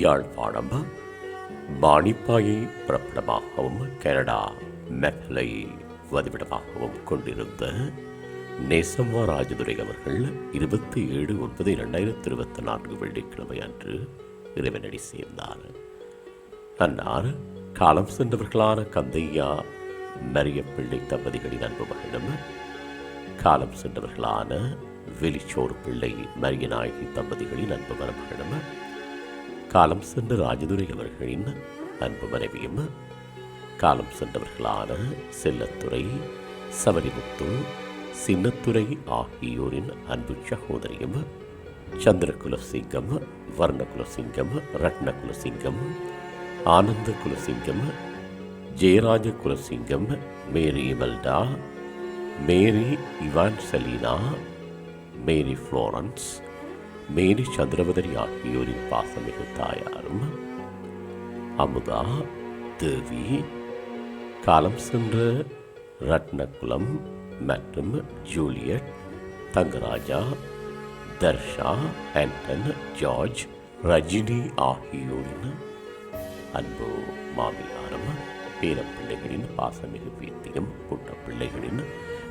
Yazhpanam மாணிப்பாயை புறப்படமாகவும் Canada மெக்லை வதிவிடமாகவும் கொண்டிருந்த நேசம்மா ராஜதுரை அவர்கள் இருபத்தி ஏழு ஒன்பது இரண்டாயிரத்தி இருபத்தி நான்கு வெள்ளிக்கிழமை அன்று இறைவனடி சேர்ந்தார். அன்னார் காலம் சென்றவர்களான கந்தையா மரிய பிள்ளை தம்பதிகளின் அன்பு மகனும் காலம் சென்றவர்களான வெளிச்சோர் பிள்ளை மரியநாயகி தம்பதிகளின் அன்பு மருமகனும் காலம் சென்ற ராஜதுரை அவர்களின் அன்பு மனைவியும் காலம் சென்றவர்களான செல்லத்துறை சபரிமுத்து சின்னத்துறை ஆகியோரின் அன்பு சகோதரியும் சந்திரகுல சிங்கம் வர்ணகுல Singam Ratnakula Singam Anantha Kulasingam Jeyaraja Kulasingam Mary Imelda Mary Ivan Selina Mary Florence Mary Chandravathari ஆகியோரின் பாசமிகு தாயாரும் அமுதா தேவி காலம் சென்ற ரத்னகுலம் மற்றும் Juliet Thangaraja Tharsha Anton George Rajini ஆகியோரின் அன்பு மாமியாரும் பேரப்பிள்ளைகளின் பாசமிகு பேத்தியும் புட்ட பிள்ளைகளின்